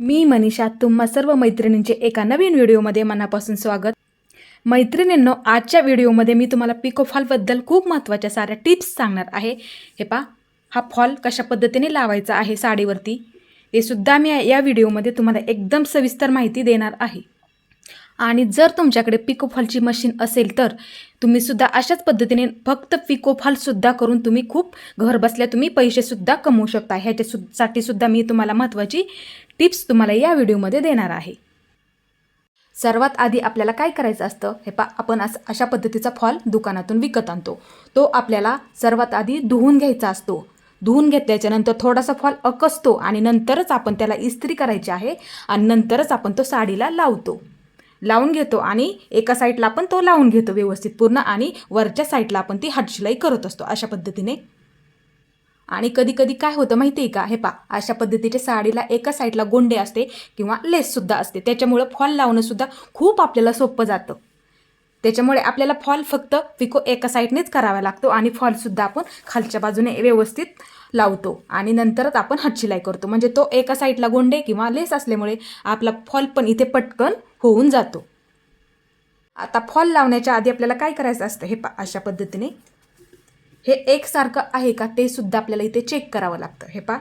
मी मनीषा तुम्हा सर्व मैत्रिणींचे एका नवीन व्हिडिओमध्ये मनापासून स्वागत. मैत्रिणींनो आजच्या व्हिडिओमध्ये मी तुम्हाला पिको फॉलबद्दल खूप महत्त्वाच्या साऱ्या टिप्स सांगणार आहे. हे पा हा फॉल कशा पद्धतीने लावायचा आहे साडीवरती? ते सुद्धा मी या व्हिडिओमध्ये तुम्हाला एकदम सविस्तर माहिती देणार आहे. आणि जर तुमच्याकडे पिको फॉलची मशीन असेल तर तुम्ही सुद्धा अशाच पद्धतीने फक्त पिको फॉलसुद्धा करून तुम्ही खूप घर बसल्या तुम्ही पैसेसुद्धा कमवू शकता. ह्याच्या सु साठी सुद्धा मी तुम्हाला महत्त्वाची टिप्स तुम्हाला या व्हिडिओमध्ये देणार आहे. सर्वात आधी आपल्याला काय करायचं असतं? हे पा आपण असं अशा पद्धतीचा फॉल दुकानातून विकत आणतो. तो आपल्याला सर्वात आधी धुवून घ्यायचा असतो. धुवून घेतल्याच्यानंतर थोडासा फॉल अकसतो आणि नंतरच आपण त्याला इस्त्री करायची आहे आणि नंतरच आपण तो साडीला लावतो. लावून घेतो आणि एका साईडला आपण तो लावून घेतो व्यवस्थित पूर्ण आणि वरच्या साईडला आपण ती हातशिलाई करत असतो अशा पद्धतीने. आणि कधी कधी काय होतं माहिती आहे का? हे पा अशा पद्धतीच्या साडीला एका साईडला गोंडे असते किंवा लेससुद्धा असते. त्याच्यामुळं फॉल लावणंसुद्धा खूप आपल्याला सोपं जातं. त्याच्यामुळे आपल्याला फॉल फक्त पिको एका साईडनेच करावा लागतो आणि फॉलसुद्धा आपण खालच्या बाजूने व्यवस्थित लावतो. आणि नंतरच आपण हातशिलाई करतो. म्हणजे तो एका साईडला गोंडे किंवा लेस असल्यामुळे आपला फॉल पण इथे पटकन होऊन जातो. आता फॉल लावण्याच्या आधी आपल्याला काय करायचं असतं? हे पा अशा पद्धतीने हे एकसारखं आहे का ते सुद्धा आपल्याला इथे चेक करावं लागतं. हे पा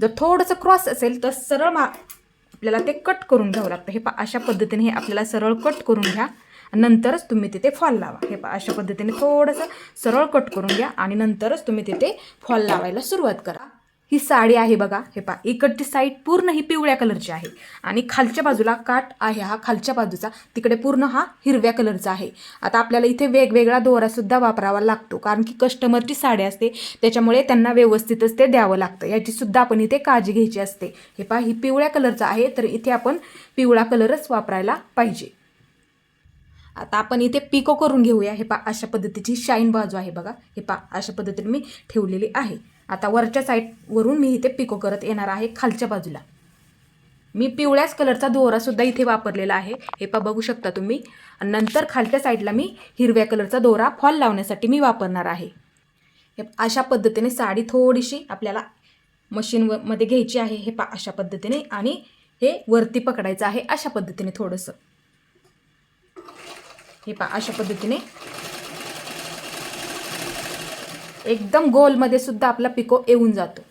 जर थोडंसं क्रॉस असेल तर सरळ मा आपल्याला ते कट करून घ्यावं लागतं. हे पा अशा पद्धतीने हे आपल्याला सरळ कट करून घ्या. आणि नंतरच तुम्ही तिथे फॉल लावा. हे पा अशा पद्धतीने थोडंसं सरळ कट करून घ्या. आणि नंतरच तुम्ही तिथे फॉल लावायला सुरुवात करा. ही साडी आहे बघा हे पा इकडची साईड पूर्ण ही पिवळ्या कलरची आहे. आणि खालच्या बाजूला काठ आहे हा खालच्या बाजूचा. तिकडे पूर्ण हा हिरव्या कलरचा आहे. आता आपल्याला इथे वेगवेगळा दोरासुद्धा वापरावा लागतो. कारण की कस्टमरची साडी असते त्याच्यामुळे त्यांना व्यवस्थितच ते द्यावं लागतं. याची सुद्धा आपण इथे काळजी घ्यायची असते. हे पा ही पिवळ्या कलरचा आहे तर इथे आपण पिवळा कलरच वापरायला पाहिजे. आता आपण इथे पिको करून घेऊया. हे पा अशा पद्धतीची शाईन बाजू आहे बघा. हे पा अशा पद्धतीने मी ठेवलेली आहे. आता वरच्या साईडवरून मी इथे पिको करत येणार आहे खालच्या बाजूला. मी पिवळ्याच कलरचा दोरासुद्धा इथे वापरलेला आहे. हे पा बघू शकता तुम्ही. नंतर खालच्या साईडला मी हिरव्या कलरचा दोरा फॉल लावण्यासाठी मी वापरणार आहे. हे अशा पद्धतीने साडी थोडीशी आपल्याला मशीन मध्ये घ्यायची आहे. हे पा अशा पद्धतीने. आणि हे वरती पकडायचं आहे अशा पद्धतीने थोडंसं. हे पा अशा पद्धतीने एकदम गोलमध्ये सुद्धा आपला पिको येऊन जातो.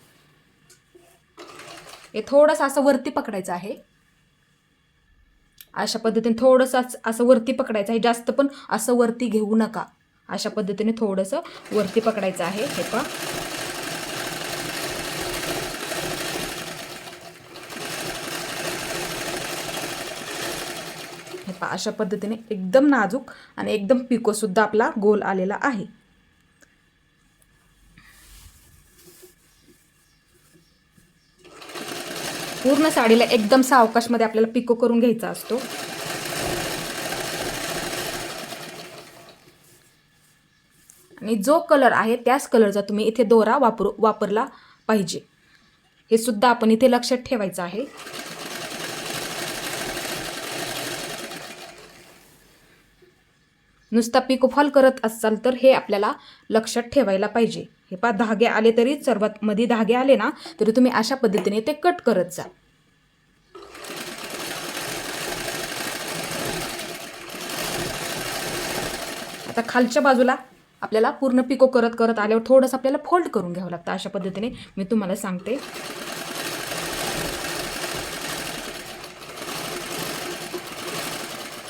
हे थोडंसं असं वरती पकडायचं आहे. अशा पद्धतीने थोडंसं असं वरती पकडायचं आहे. जास्त पण असं वरती घेऊ नका. अशा पद्धतीने थोडंसं वरती पकडायचं आहे. हे पहा. हे पहा अशा पद्धतीने एकदम नाजूक आणि एकदम पिकोसुद्धा आपला गोल आलेला आहे. पूर्ण साडीला एकदम सावकाशमध्ये आपल्याला पिको करून घ्यायचा असतो. आणि जो कलर आहे त्याच कलरचा तुम्ही इथे दोरा वापरू वापरला पाहिजे. हे सुद्धा आपण इथे लक्षात ठेवायचं आहे. नुसता पिकोफॉल करत असाल तर हे आपल्याला लक्षात ठेवायला पाहिजे. हे पा धागे आले तरी सर्वात मध्ये धागे आले ना तरी तुम्ही अशा पद्धतीने ते कट करत जा. आता खालच्या बाजूला आपल्याला पूर्ण पिको करत करत आल्यावर थोडंसं आपल्याला फोल्ड करून घ्यावं लागतं. अशा पद्धतीने मी तुम्हाला सांगते.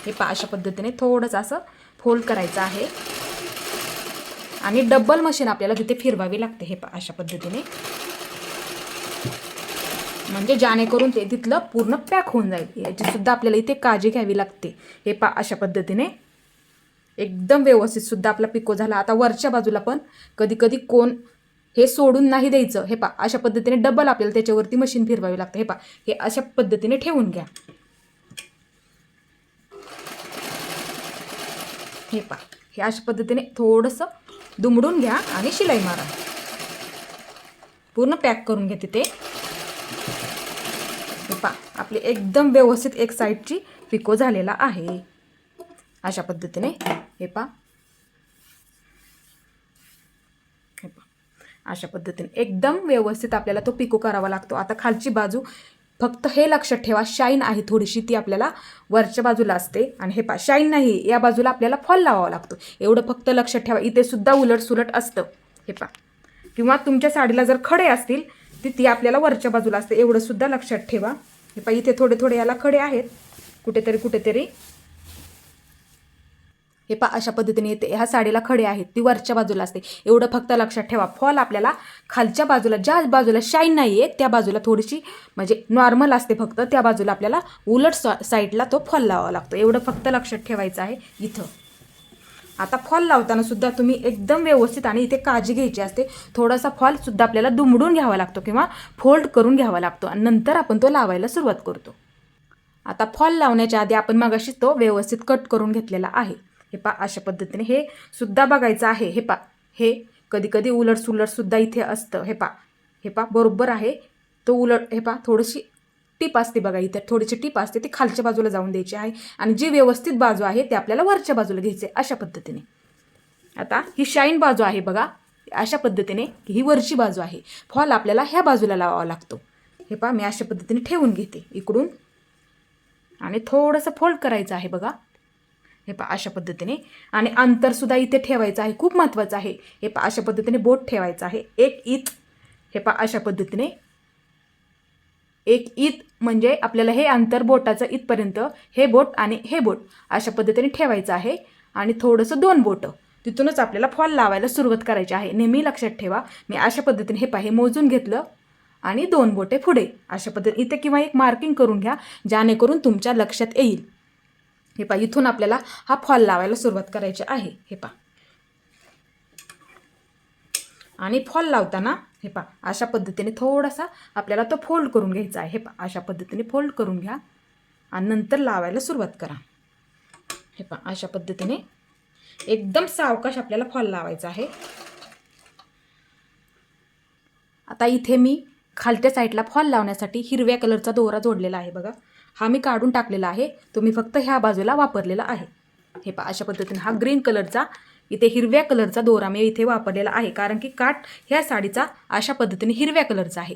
हे पा अशा पद्धतीने थोडंसं असं फोल्ड करायचं आहे. आणि डबल मशीन आपल्याला तिथे फिरवावी लागते हे पा अशा पद्धतीने. म्हणजे जाणेकरून ते तिथलं पूर्ण पॅक होऊन जाईल. याचीसुद्धा आपल्याला इथे काळजी घ्यावी लागते. हे पा अशा पद्धतीने. एकदम व्यवस्थितसुद्धा आपला पिको झाला. आता वरच्या बाजूला पण कधी कधी कोण हे सोडून नाही द्यायचं. हे पा अशा पद्धतीने डबल आपल्याला त्याच्यावरती मशीन फिरवावी लागते. हे पा हे अशा पद्धतीने ठेवून घ्या. हे पा. हे अशा पद्धतीने थोडंसं दुमडून घ्या आणि शिलाई मारा. पूर्ण पॅक करून घ्या तिथे हे पा आपली एकदम व्यवस्थित एक साईडची पिको झालेला आहे. अशा पद्धतीने हे पा. हे पा. अशा पद्धतीने एकदम व्यवस्थित आपल्याला तो पिको करावा लागतो. आता खालची बाजू फक्त हे लक्षात ठेवा शाईन आहे थोडीशी ती आपल्याला वरच्या बाजूला असते. आणि हे पा शाईन नाही या बाजूला आपल्याला फॉल लावावा लागतो. एवढं फक्त लक्षात ठेवा इथे सुद्धा उलट सुलट असतं. हे पा किंवा तुमच्या साडीला जर खडे असतील ती ती आपल्याला वरच्या बाजूला असते. एवढं सुद्धा लक्षात ठेवा. हे पा इथे थोडे थोडे याला खडे आहेत. कुठेतरी कुठेतरी हे पा अशा पद्धतीने येते. ह्या साडीला खडे आहेत ती वरच्या बाजूला असते. एवढं फक्त लक्षात ठेवा. फॉल आपल्याला खालच्या बाजूला ज्या बाजूला शाईन नाही आहे त्या बाजूला थोडीशी म्हणजे नॉर्मल असते फक्त. त्या बाजूला आपल्याला उलट साईडला तो फॉल लावावा लागतो. एवढं फक्त लक्षात ठेवायचं आहे इथं. आता फॉल लावताना सुद्धा तुम्ही एकदम व्यवस्थित आणि इथे काळजी घ्यायची असते. थोडासा फॉल सुद्धा आपल्याला दुमडून घ्यावा लागतो किंवा फोल्ड करून घ्यावा लागतो आणि नंतर आपण तो लावायला सुरुवात करतो. आता फॉल लावण्याच्या आधी आपण मगाशी तो व्यवस्थित कट करून घेतलेला आहे. हे पा अशा पद्धतीने हे सुद्धा बघायचं आहे. हे पा हे कधी कधी उलट सुलट सुद्धा इथे असतं. हे पा हे पा बरोबर आहे. तो उलट हे पा थोडीशी टीप असते बघा इथे. थोडीशी टीप असते. ती खालच्या बाजूला जाऊन द्यायची आहे. आणि जी व्यवस्थित बाजू आहे ते आपल्याला वरच्या बाजूला घ्यायचे अशा पद्धतीने. आता ही शाईन बाजू आहे बघा. अशा पद्धतीने ही वरची बाजू आहे. फॉल आपल्याला ह्या बाजूला लावावा लागतो. हे पा मी अशा पद्धतीने ठेवून घेते इकडून. आणि थोडंसं फोल्ड करायचं आहे बघा. हे पा अशा पद्धतीने. आणि अंतरसुद्धा इथे ठेवायचं आहे खूप महत्त्वाचं आहे. हे पा अशा पद्धतीने बोट ठेवायचं आहे. एक ईत हे पा अशा पद्धतीने. एक ईत म्हणजे आपल्याला हे अंतर बोटाचं इथपर्यंत हे बोट आणि हे बोट अशा पद्धतीने ठेवायचं आहे. आणि थोडंसं दोन बोटं. तिथूनच आपल्याला फॉल लावायला सुरुवात करायची आहे. नेहमी लक्षात ठेवा मी अशा पद्धतीने हे पाहे मोजून घेतलं आणि दोन बोटे पुढे. अशा पद्धतीने इथे किंवा एक मार्किंग करून घ्या जेणेकरून तुमच्या लक्षात येईल. हे पा इथून आपल्याला हा फॉल लावायला सुरुवात करायची आहे. हे पा आणि फॉल लावताना हे पा अशा पद्धतीने थोडासा आपल्याला तो फोल्ड करून घ्यायचा आहे. हे पा अशा पद्धतीने फोल्ड करून घ्या आणि नंतर लावायला सुरुवात करा. हे पा अशा पद्धतीने एकदम सावकाश आपल्याला फॉल लावायचा आहे. आता इथे मी खालच्या साईडला फॉल लावण्यासाठी हिरव्या कलरचा दोरा जोडलेला आहे बघा. हा मी काढून टाकलेला आहे. तो मी फक्त ह्या बाजूला वापरलेला आहे. हे पा अशा पद्धतीने हा ग्रीन कलरचा इथे हिरव्या कलरचा दोरा मी इथे वापरलेला आहे. कारण की काठ ह्या साडीचा अशा पद्धतीने हिरव्या कलरचा आहे.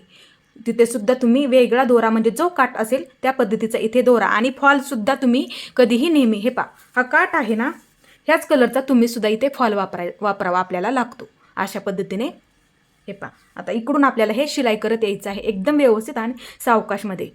तिथे सुद्धा तुम्ही वेगळा दोरा म्हणजे जो काठ असेल त्या पद्धतीचा इथे दोरा. आणि फॉलसुद्धा तुम्ही कधीही नेहमी हे पा हा काठ आहे ना ह्याच कलरचा तुम्ही सुद्धा इथे फॉल वापराय वापरावा आपल्याला लागतो. अशा पद्धतीने हे पा आता इकडून आपल्याला हे शिलाई करत यायचं आहे एकदम व्यवस्थित आणि सावकाशमध्ये.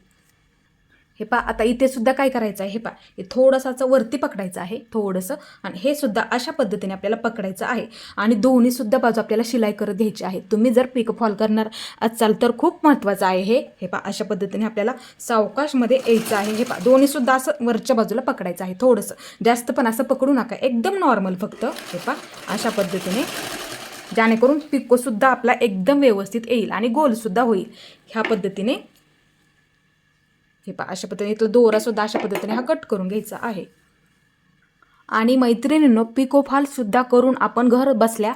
हे पा आता इथे सुद्धा काय करायचं आहे? हे पा हे थोडंसं वरती पकडायचं आहे थोडंसं. आणि हे सुद्धा अशा पद्धतीने आपल्याला पकडायचं आहे. आणि दोन्ही सुद्धा बाजू आपल्याला शिलाई करत घ्यायची आहे. तुम्ही जर पिक फॉल करणार असाल तर खूप महत्त्वाचं आहे हे. हे पा अशा पद्धतीने आपल्याला सावकाशमध्ये यायचं आहे. हे पा दोन्ही सुद्धा असं वरच्या बाजूला पकडायचं आहे थोडंसं. जास्त पण असं पकडू नका. एकदम नॉर्मल फक्त. हे पा अशा पद्धतीने. जेणेकरून पिकोसुद्धा आपला एकदम व्यवस्थित येईल आणि गोलसुद्धा होईल. ह्या पद्धतीने हे पहा अशा पद्धतीने इथलं दोरासुद्धा अशा पद्धतीने हा कट करून घ्यायचा आहे. आणि मैत्रिणींनो पिको करून आपण घर बसल्या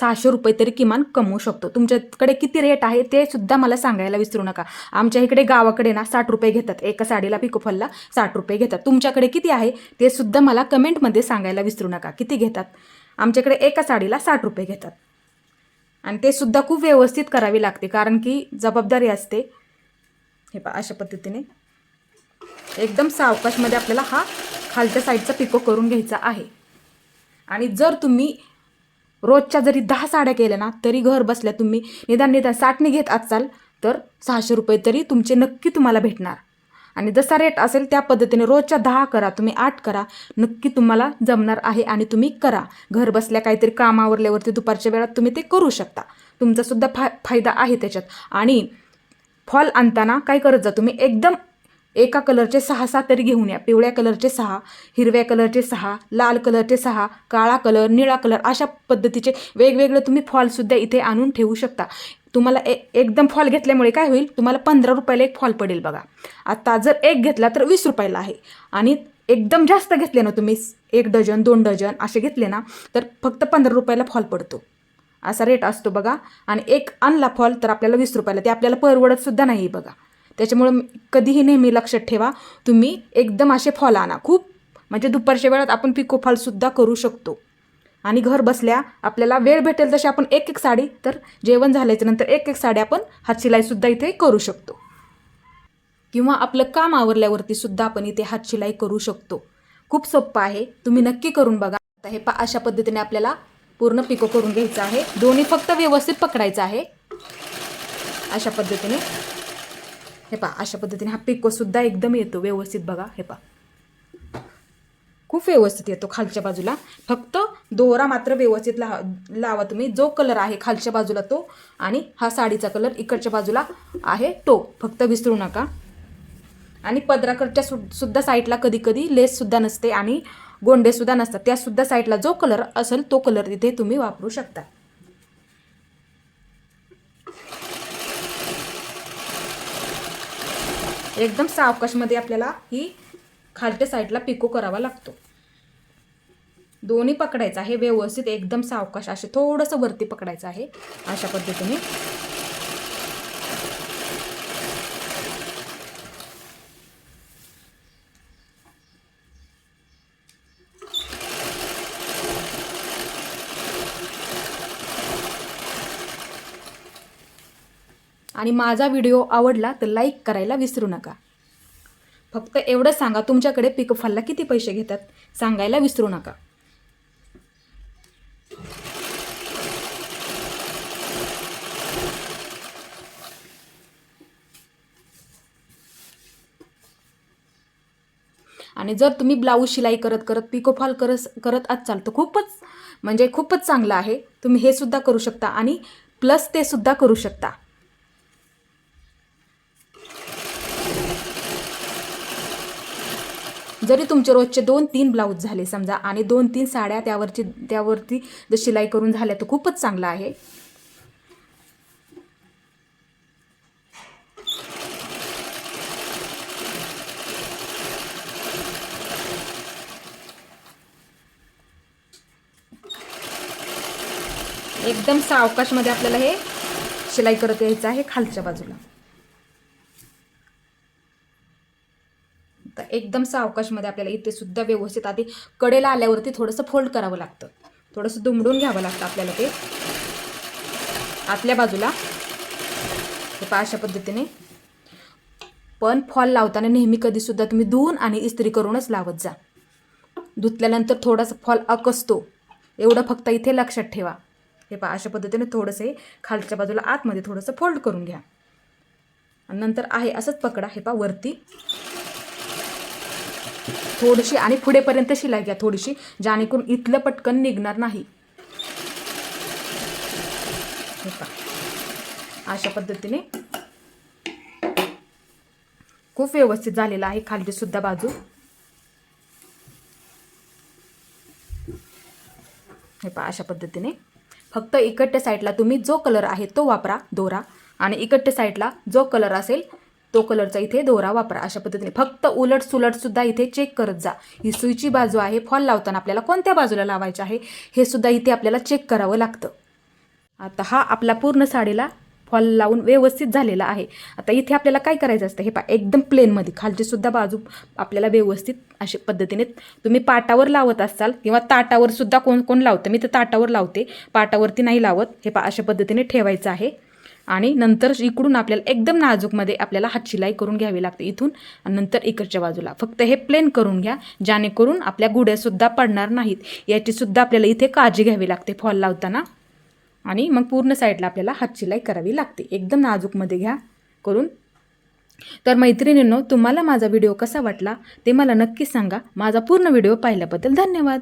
सहाशे रुपये तरी किमान कमवू शकतो. तुमच्याकडे किती रेट आहे ते सुद्धा मला सांगायला विसरू नका. आमच्या इकडे गावाकडे ना साठ रुपये घेतात. एका साडीला पिकोफॉलला साठ रुपये घेतात. तुमच्याकडे किती आहे ते सुद्धा मला कमेंटमध्ये सांगायला विसरू नका. किती घेतात? आमच्याकडे एका साडीला साठ रुपये घेतात. आणि ते सुद्धा खूप व्यवस्थित करावी लागते कारण की जबाबदारी असते. हे पा अशा पद्धतीने. एकदम सावकाशमध्ये आपल्याला हा खालच्या साईडचा पिको करून घ्यायचा आहे. आणि जर तुम्ही रोजच्या जरी दहा साड्या केल्या ना तरी घर बसल्या तुम्ही निदान निदान साठने घेत असाल तर सहाशे रुपये तरी तुमचे नक्की तुम्हाला भेटणार. आणि जसा रेट असेल त्या पद्धतीने रोजच्या दहा करा तुम्ही आठ करा नक्की तुम्हाला जमणार आहे आणि तुम्ही करा. घर बसल्या काहीतरी कामावरल्यावरती दुपारच्या वेळात तुम्ही ते करू शकता. तुमचासुद्धा फा फायदा आहे त्याच्यात. आणि फॉल आणताना काय करत जा तुम्ही एकदम एका कलरचे सहा सहा तरी घेऊन या. पिवळ्या कलरचे सहा हिरव्या कलरचे सहा लाल कलरचे सहा काळा कलर निळा कलर अशा पद्धतीचे वेगवेगळे तुम्ही फॉलसुद्धा इथे आणून ठेवू शकता. तुम्हाला ए एकदम फॉल घेतल्यामुळे काय होईल? तुम्हाला पंधरा रुपयाला एक फॉल पडेल बघा. आता जर एक घेतला तर वीस रुपयाला आहे. आणि एकदम जास्त घेतले ना तुम्ही एक डझन दोन डझन असे घेतले ना तर फक्त पंधरा रुपयाला फॉल पडतो. असा रेट असतो बघा. आणि एक आणला फॉल तर आपल्याला वीस रुपयाला ते आपल्याला परवडत सुद्धा नाही बघा. त्याच्यामुळं कधीही नेहमी लक्षात ठेवा तुम्ही एकदम असे फॉल आणा. खूप म्हणजे दुपारच्या वेळात आपण पिको फॉलसुद्धा करू शकतो. आणि घर बसल्या आपल्याला वेळ भेटेल तशी आपण एक एक साडी तर जेवण झाल्याच्यानंतर एक एक साडी आपण हात शिलाईसुद्धा इथे करू शकतो. किंवा आपलं काम आवरल्यावरती सुद्धा आपण इथे हात शिलाई करू शकतो. खूप सोप्पं आहे. तुम्ही नक्की करून बघा. आता हे पा अशा पद्धतीने आपल्याला पूर्ण पिको करून घ्यायचं आहे. दोन्ही फक्त व्यवस्थित पकडायचं आहे. अशा पद्धतीने. हे पा अशा पद्धतीने हा पिकोसुद्धा एकदम येतो व्यवस्थित बघा हे पा खूप व्यवस्थित येतो खालच्या बाजूला. फक्त दोरा मात्र व्यवस्थित ला लावा तुम्ही. जो कलर आहे खालच्या बाजूला तो आणि हा साडीचा कलर इकडच्या बाजूला आहे तो. फक्त विसरू नका. आणि पदराकडच्या सु सुद्धा साईडला कधी कधी लेससुद्धा नसते आणि गोंडेसुद्धा नसतात. त्यासुद्धा साईडला जो कलर असेल तो कलर तिथे तुम्ही वापरू शकता. एकदम सावकाशमध्ये आपल्याला ही खालच्या साईडला पिको करावा लागतो. दोन्ही पकडायचं आहे व्यवस्थित एकदम सावकाश असे थोडंसं वरती पकडायचं आहे. अशा पद्धतीने आणि माझा व्हिडिओ आवडला तर लाईक करायला विसरू नका. फक्त एवढं सांगा तुमच्याकडे पिकफालला किती पैसे घेतात? सांगायला विसरू नका. आणि जर तुम्ही ब्लाऊज शिलाई करत करत पिकोफॉल करत करत असाल तर खूपच म्हणजे खूपच चांगलं आहे. तुम्ही हे सुद्धा करू शकता आणि प्लस ते सुद्धा करू शकता. जरी तुमचे रोजचे दोन तीन ब्लाऊज झाले समजा आणि दोन तीन साड्या त्यावरची त्यावरती जर शिलाई करून झाल्या तर खूपच चांगलं आहे. एकदम सावकाशमध्ये आपल्याला हे शिलाई करत यायचं आहे खालच्या बाजूला तर एकदम सावकाशमध्ये आपल्याला इथे सुद्धा व्यवस्थित आधी कडेला आल्यावरती थोडंसं फोल्ड करावं लागतं. थोडंसं दुमडून घ्यावं लागतं आपल्याला ते. आतल्या बाजूला. हे पहा अशा पद्धतीने. पण फॉल लावताना नेहमी कधीसुद्धा तुम्ही धुवून आणि इस्त्री करूनच लावत जा. धुतल्यानंतर थोडासा फॉल अकसतो एवढं फक्त इथे लक्षात ठेवा. हे पहा अशा पद्धतीने थोडंसं हे खालच्या बाजूला आतमध्ये थोडंसं फोल्ड करून घ्या. आणि नंतर आहे असंच पकडा. हे पहा वरती. थोडीशी आणि पुढेपर्यंत शिलाई घ्या थोडीशी जेणेकरून इथलं पटकन निघणार नाही. अशा पद्धतीने खूप व्यवस्थित झालेला आहे खालची सुद्धा बाजू. हे पहा अशा पद्धतीने. फक्त इकडच्या साईडला तुम्ही जो कलर आहे तो वापरा दोरा. आणि इकडच्या साईडला जो कलर असेल तो कलरचा इथे दोरा वापरा. अशा पद्धतीने. फक्त उलट सुलट सुद्धा इथे चेक करत जा. ही सुईची बाजू आहे. फॉल लावताना आपल्याला कोणत्या बाजूला लावायचे आहे? हे सुद्धा इथे आपल्याला चेक करावं लागतं. आता हा आपला पूर्ण साडीला फॉल लावून व्यवस्थित झालेला आहे. आता इथे आपल्याला काय करायचं असतं? हे पा एकदम प्लेनमध्ये खालची सुद्धा बाजू आपल्याला व्यवस्थित अशा पद्धतीने तुम्ही पाटावर लावत असाल किंवा ताटावर सुद्धा कोण कोण लावतं? मी तर ताटावर लावते. पाटावरती नाही लावत. हे पा अशा पद्धतीने ठेवायचं आहे. आणि नंतर इकडून आपल्याला एकदम नाजूकमध्ये आपल्याला हातशिलाई करून घ्यावी लागते इथून आणि नंतर इकडच्या बाजूला. फक्त हे प्लेन करून घ्या जेणेकरून आपल्या गुड्यासुद्धा पडणार नाहीत. याचीसुद्धा आपल्याला इथे काळजी घ्यावी लागते फॉल लावताना. आणि मग पूर्ण साईडला आपल्याला हातशिलाई करावी लागते. एकदम नाजूकमध्ये घ्या करून. तर मैत्रिणींनो तुम्हाला माझा व्हिडिओ कसा वाटला ते मला नक्की सांगा. माझा पूर्ण व्हिडिओ पाहिल्याबद्दल धन्यवाद.